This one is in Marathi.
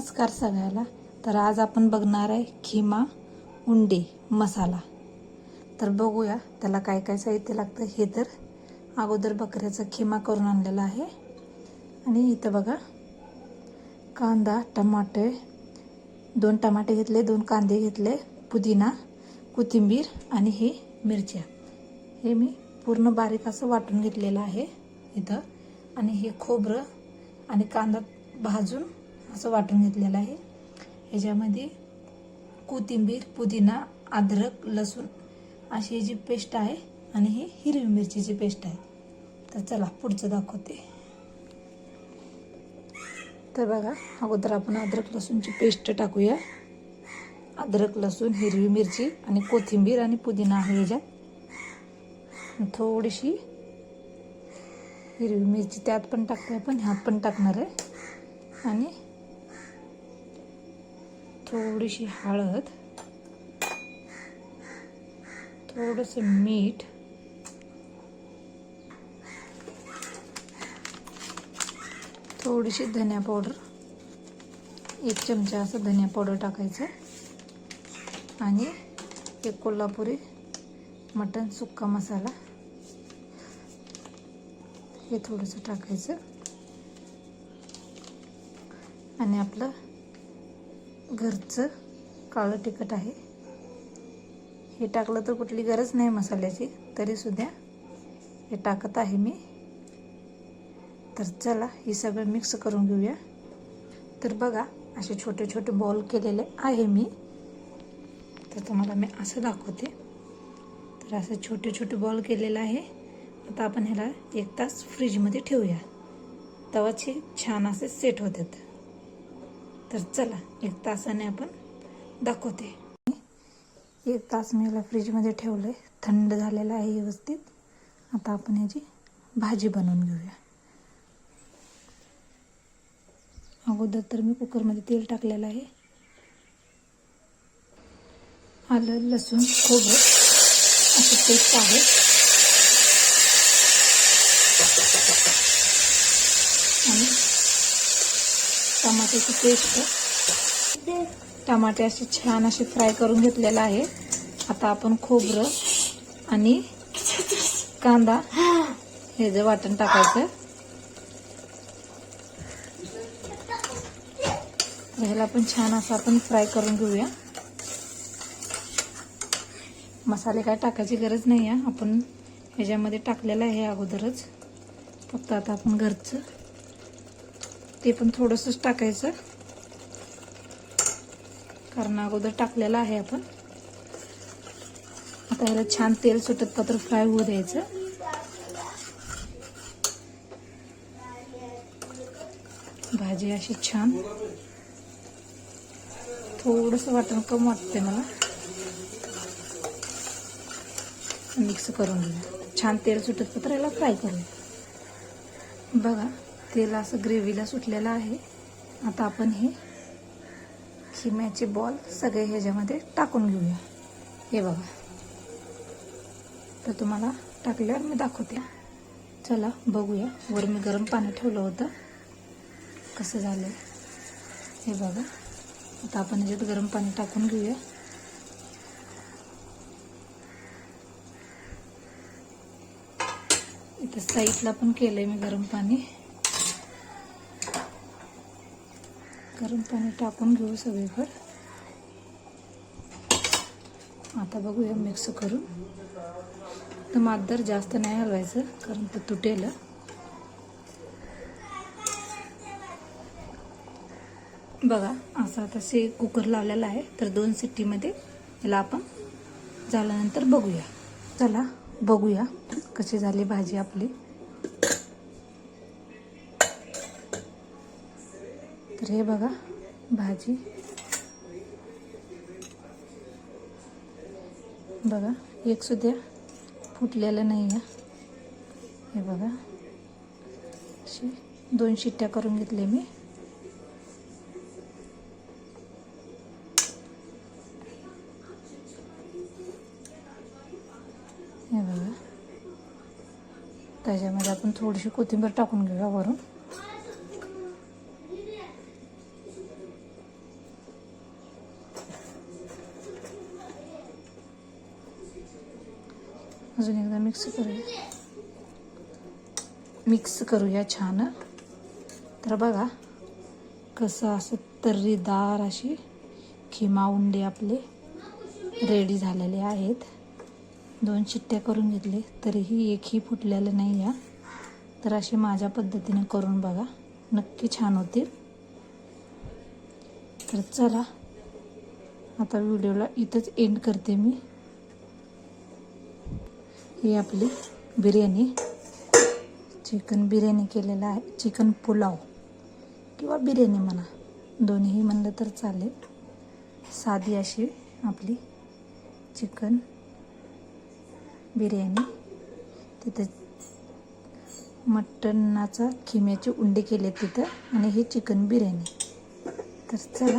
नमस्कार सगळ्याला. तर आज आपण बघणार आहे खिमा उंडे मसाला. तर बघूया त्याला काय काय साहित्य लागतं हे तर. अगोदर बकऱ्याचा खिमा करून आणलेला आहे. आणि इथं बघा कांदा टमाटे दोन टमाटे घेतले दोन कांदे घेतले पुदिना कोथिंबीर आणि हे मिरच्या. हे मी पूर्ण बारीक असं वाटून घेतलेलं आहे इथं. आणि हे खोबरं आणि कांदा भाजून असं वाटून घेतलेलं आहे. ह्याच्यामध्ये कोथिंबीर पुदिना अद्रक लसूण अशी ही जी पेस्ट आहे आणि ही हिरवी मिरचीची पेस्ट आहे. तर चला पुढचं दाखवते. तर बघा अगोदर आपण अद्रक लसूणची पेस्ट टाकूया. अद्रक लसूण हिरवी मिरची आणि कोथिंबीर आणि पुदिना आहे ह्याच्यात थोडीशी हिरवी मिरची त्यात पण टाकते आपण ह्यात पण टाकणार आहे. आणि थोडीशी हळद थोडंसं मीठ थोडीशी धनिया पावडर एक चमचा असं धनिया पावडर टाकायचं. आणि एक कोल्हापुरी मटन सुक्का मसाला हे थोडंसं टाकायचं. आणि आपलं घरचं काळं तिखट आहे. हे टाकलं तर कुठली गरज नाही मसाल्याची तरीसुद्धा हे टाकत आहे मी. तर चला हे सगळं मिक्स करून घेऊया. तर बघा असे छोटे छोटे बॉल केलेले आहे मी. तर तुम्हाला मी असं दाखवते. तर असं छोटे छोटे बॉल केलेलं आहे. आता आपण ह्याला एक तास फ्रीजमध्ये ठेवूया. तवाचे छान असे सेट होतात. तर चला एक तासाने आपण दाखवते. एक तास मी याला फ्रीजमध्ये ठेवलं आहे थंड झालेलं आहे व्यवस्थित. आता आपण याची भाजी बनवून घेऊया. अगोदर तर मी कुकरमध्ये तेल टाकलेलं आहे. आलं लसूण खोबरं. असं पेस्ट आहे. आणि टमाट्याची पेस्ट. टमाटे असे छान असे फ्राय करून घेतलेलं आहे. आता आपण खोबरं आणि कांदा हे जे वाटण टाकायचं. ह्याला पण छान असं आपण फ्राय करून घेऊया. मसाले काय टाकायची गरज नाही आहे. आपण ह्याच्यामध्ये टाकलेलं आहे अगोदरच. फक्त आता आपण घरचं ते पण थोडंसंच टाकायचं. कारण अगोदर टाकलेलं आहे आपण. आता याला छान तेल सुटत पत्र फ्राय होऊ द्यायचं. भाजी अशी छान. थोडंसं वाटण कम वाटते मला. मिक्स करून घेऊया. छान तेल सुटत पत्र याला फ्राय करून बघा. तेल असं ग्रेव्हीला सुटलेलं आहे. आता आपण हे खिम्याचे बॉल सगळे ह्याच्यामध्ये टाकून घेऊया. हे बघा. तर तुम्हाला टाकल्यावर मी दाखवते. चला बघूया. वर मी गरम पाणी ठेवलं होतं. कसं झालं हे बघा. आता आपण ह्याच्यात गरम पाणी टाकून घेऊया. इथं साईडला पण केलं आहे मी गरम पाणी. गरम पाणी टाकून घेऊ सगळीकडे. आता बघूया मिक्स करून. तर मादर जास्त नाही हलवायचं कारण ते तुटेल. बघा असं आता से कुकर लावलेला आहे तर दोन सिट्टीमध्ये याला आपण झाल्यानंतर बघूया. चला बघूया कशी झाली भाजी आपली. तर हे बघा भाजी. बघा एक सुद्धा फुटलेलं नाही आहे हे बघा. अशी दोन शिट्ट्या करून घेतले मी. हे बघा. त्याच्यामध्ये आपण थोडीशी कोथिंबीर टाकून घेऊया वरून. अजून एकदा मिक्स करूया. मिक्स करूया छान. तर बघा कसं असं तर्रीदार अशी खिमा उंडे आपले रेडी झालेले आहेत. दोन चिट्ट्या करून घेतले तरीही एकही फुटलेलं नाही या तर असे माझ्या पद्धतीने करून बघा. नक्की छान होतील. तर चला आता व्हिडिओला इथंच एंड करते मी. ही आपली बिर्याणी. चिकन बिर्याणी केलेलं आहे. चिकन पुलाव किंवा बिर्याणी म्हणा. दोन्ही म्हणलं तर चालेल. साधी अशी आपली चिकन बिर्याणी. तिथं मटणाचा खिम्याचे उंडे केले तिथं आणि हे चिकन बिर्याणी. तर चला.